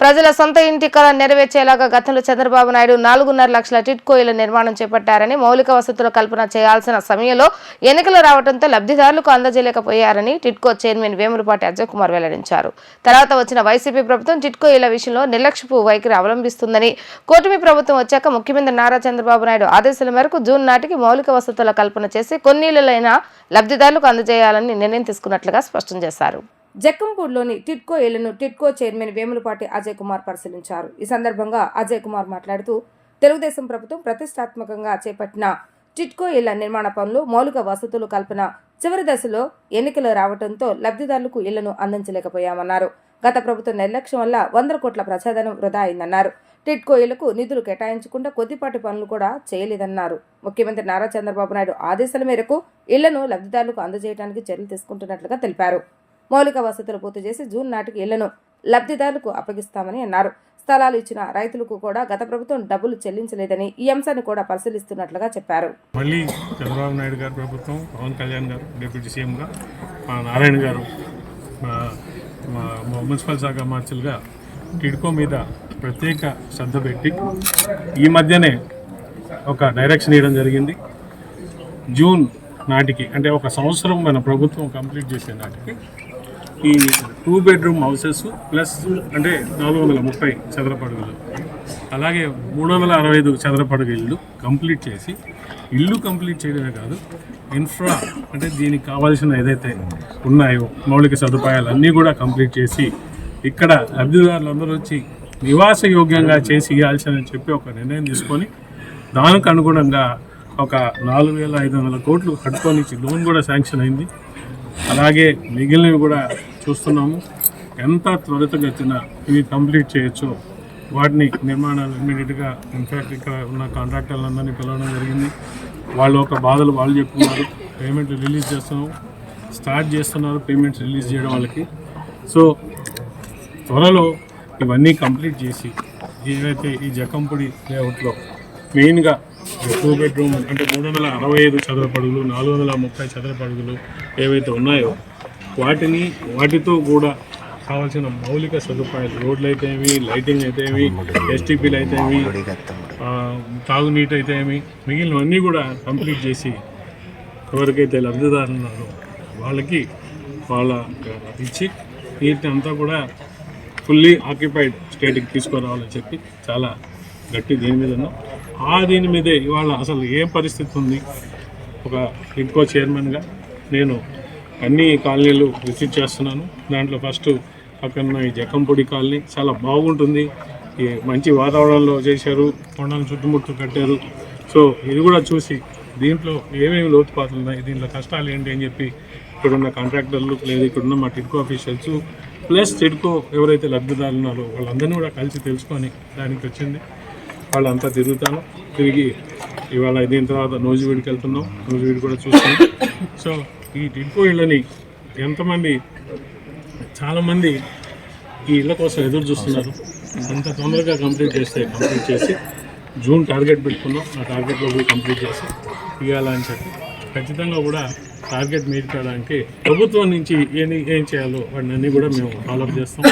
ప్రజల సొంత ఇంటి కళ నెరవేర్చేలాగా గతంలో చంద్రబాబు నాయుడు నాలుగున్నర లక్షల టిట్కో ఇళ్ళ నిర్మాణం చేపట్టారని మౌలిక వసతుల కల్పన చేయాల్సిన సమయంలో ఎన్నికలు రావడంతో లబ్ధిదారులకు అందజేయలేకపోయారని టిట్కో చైర్మన్ వేములపాటి అజయ్ కుమార్ వెల్లడించారు. తర్వాత వచ్చిన వైసీపీ ప్రభుత్వం టిట్కో ఇళ్ళ విషయంలో నిర్లక్ష్యపు వైఖరి అవలంబిస్తుందని కూటమి ప్రభుత్వం వచ్చాక ముఖ్యమంత్రి నారా చంద్రబాబు నాయుడు ఆదేశాల మేరకు జూన్ నాటికి మౌలిక వసతుల కల్పన చేసి కొన్ని లబ్ధిదారులకు అందజేయాలని నిర్ణయం తీసుకున్నట్లుగా స్పష్టం చేశారు. జక్కంపూడ్లోని టిట్కో ఇళ్ళను టిట్కో చైర్మన్ వేములపాటి అజయ్ కుమార్ పరిశీలించారు. ఈ సందర్భంగా అజయ్ కుమార్ మాట్లాడుతూ తెలుగుదేశం ప్రభుత్వం ప్రతిష్టాత్మకంగా చేపట్టిన టిట్కో ఇళ్ళ నిర్మాణ పనులు మౌలిక వసతులు కల్పన చివరి దశలో ఎన్నికలు రావడంతో లబ్ధిదారులకు ఇళ్ళను అందించలేకపోయామన్నారు. గత ప్రభుత్వ నిర్లక్ష్యం వల్ల వందల కోట్ల ప్రజాధనం వృధా అయిందన్నారు. టిట్కో ఇళ్ళకు నిధులు కేటాయించకుండా కొద్దిపాటి పనులు కూడా చేయలేదన్నారు. ముఖ్యమంత్రి నారా చంద్రబాబు నాయుడు ఆదేశాల మేరకు ఇళ్ళను లబ్ధిదారులకు అందజేయడానికి చర్యలు తీసుకుంటున్నట్లుగా తెలిపారు. మౌలిక వసతులు పూర్తి చేసి జూన్ నాటికి ఇళ్ళను లబ్ధిదారులకు అప్పగిస్తామని అన్నారు. స్థలాలు ఇచ్చిన రైతులకు కూడా గత ప్రభుత్వం డబ్బులు చెల్లించలేదని ఈ అంశాన్ని కూడా పరిశీలిస్తున్నట్లుగా చెప్పారు. మళ్ళీ చంద్రబాబు నాయుడు గారు ప్రభుత్వం పవన్ కళ్యాణ్ గారు డిప్యూటీ సీఎంగా మా నారాయణ గారు మా మున్సిపల్ శాఖ మార్చులుగా టిడ్కో మీద ప్రత్యేక శ్రద్ధ పెట్టి ఈ మధ్యనే ఒక డైరెక్షన్ ఇవ్వడం జరిగింది. జూన్ నాటికి అంటే ఒక సంవత్సరం మన ప్రభుత్వం కంప్లీట్ చేసే నాటికి ఈ టూ బెడ్రూమ్ హౌసెస్ ప్లస్ అంటే నాలుగు వందల ముప్పై చదరపడుగులు. అలాగే మూడు వందల అరవై ఐదు చదరపడుగు ఇల్లు కంప్లీట్ చేసి ఇల్లు కంప్లీట్ చేయడమే కాదు ఇన్ఫ్రా అంటే దీనికి కావాల్సిన ఏదైతే ఉన్నాయో మౌలిక సదుపాయాలు అన్నీ కూడా కంప్లీట్ చేసి ఇక్కడ లబ్ధిదారులందరూ వచ్చి నివాస యోగ్యంగా చేసి ఇవ్వాల్సిందని చెప్పి ఒక నిర్ణయం తీసుకొని దానికి అనుగుణంగా ఒక నాలుగు వేల ఐదు వందల కోట్లు కట్టుకొని లోన్ కూడా శాంక్షన్ అయింది. అలాగే మిగిలినవి కూడా చూస్తున్నాము. ఎంత త్వరితగతిన ఇవి కంప్లీట్ చేయొచ్చో. వాటిని నిర్మాణాలు ఇమీడియట్గా ఇన్ఫ్యాక్ట్ ఇక్కడ ఉన్న కాంట్రాక్టర్లందరినీ పిలవడం జరిగింది. వాళ్ళు ఒక బాధలు వాళ్ళు చెప్తున్నారు పేమెంట్ రిలీజ్ చేస్తున్నాం. స్టార్ట్ చేస్తున్నారు పేమెంట్స్ రిలీజ్ చేయడం వాళ్ళకి. సో త్వరలో ఇవన్నీ కంప్లీట్ చేసి ఏవైతే ఈ జకంపుడి లేఅవుట్లో మెయిన్గా టూ బెడ్రూమ్ అంటే మూడు వందల అరవై ఐదు చదరపడుగులు నాలుగు వందల ముప్పై చదరపడుగులు ఏవైతే ఉన్నాయో వాటిని వాటితో కూడా కావాల్సిన మౌలిక సదుపాయాలు రోడ్లు అయితేమి లైటింగ్ అయితేమి ఎస్టీపీలు అయితేమి తాగునీటి అయితేమి మిగిలినవన్నీ కూడా కంప్లీట్ చేసి ఎవరికైతే లబ్ధిదారులు ఉన్నారో వాళ్ళకి వాళ్ళ ఇచ్చి వీటిని అంతా కూడా ఫుల్లీ ఆక్యుపైడ్ స్టేట్కి తీసుకురావాలని చెప్పి చాలా గట్టి దీని మీద ఉన్నాం ఆ దీని మీదే ఇవాళ అసలు ఏం పరిస్థితి ఉంది? ఒక ఇంకో చైర్మన్గా నేను అన్ని కాలనీలు విజిట్ చేస్తున్నాను. దాంట్లో ఫస్ట్ పక్కన ఈ జకంపొడి కాలనీ చాలా బాగుంటుంది. ఈ మంచి వాతావరణంలో చేశారు. కొండలను చుట్టుముట్టు కట్టారు. సో ఇది కూడా చూసి దీంట్లో ఏమేమి లోతుపాట్లు ఉన్నాయి దీంట్లో కష్టాలు ఏంటి అని చెప్పి ఇక్కడున్న కాంట్రాక్టర్లు లేదా ఇక్కడున్న మా టిడ్కో అఫీషియల్స్ ప్లస్ టిడ్కో ఎవరైతే లబ్ధిదారులు ఉన్నారో వాళ్ళందరినీ కూడా కలిసి తెలుసుకొని దానికి వచ్చింది. వాళ్ళంతా తిరుగుతాను. తిరిగి ఇవాళ దీని తర్వాత నోజువీడికి వెళ్తున్నాం. నోజువీడి కూడా చూస్తాం. సో ఈ టిడ్కో ఇళ్ళని ఎంతమంది చాలామంది ఈ ఇళ్ళ కోసం ఎదురు చూస్తున్నారు. అంత తొందరగా కంప్లీట్ చేస్తే కంప్లీట్ చేసి జూన్ టార్గెట్ పెట్టుకున్నాం. ఆ టార్గెట్లో పోయి కంప్లీట్ చేసి ఇవ్వాలని చెప్పి. ఖచ్చితంగా కూడా టార్గెట్ మీట్ కావడానికి ప్రభుత్వం నుంచి ఏం ఏం చేయాలో వాటిని అన్నీ కూడా మేము ఫాలోఅప్ చేస్తాం.